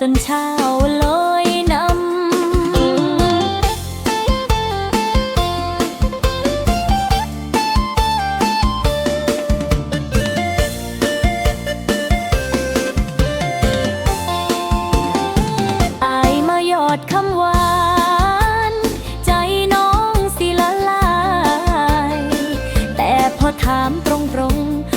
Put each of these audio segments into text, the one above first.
จนเช้าลอยนำอายมาหยอดคำหวาน ใจน้องสิละลาย แต่พอถามตรงๆ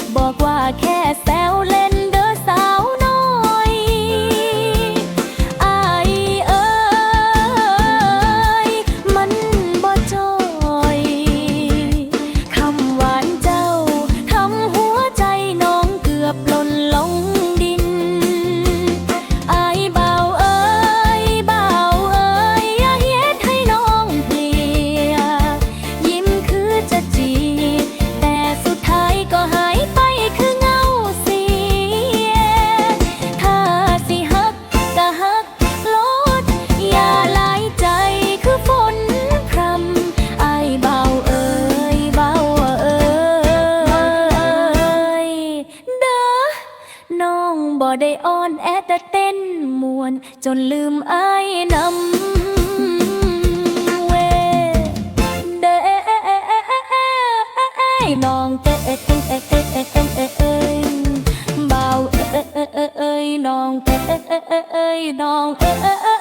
บ่ได้อ่อนแอแต่เต้นมวน จนลืมอายนำเวเด้น้องเอ้ยเบาเอ้ยน้องเตะเอ้ยน้องเอ้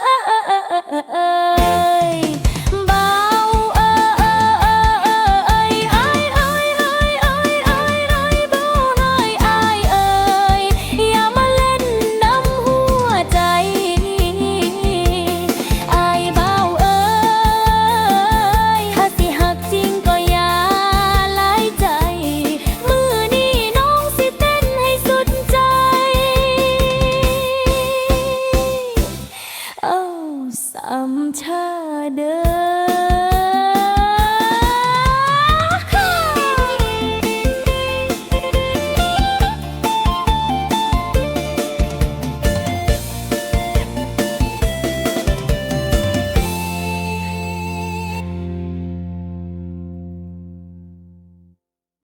ซ้มชาเดิน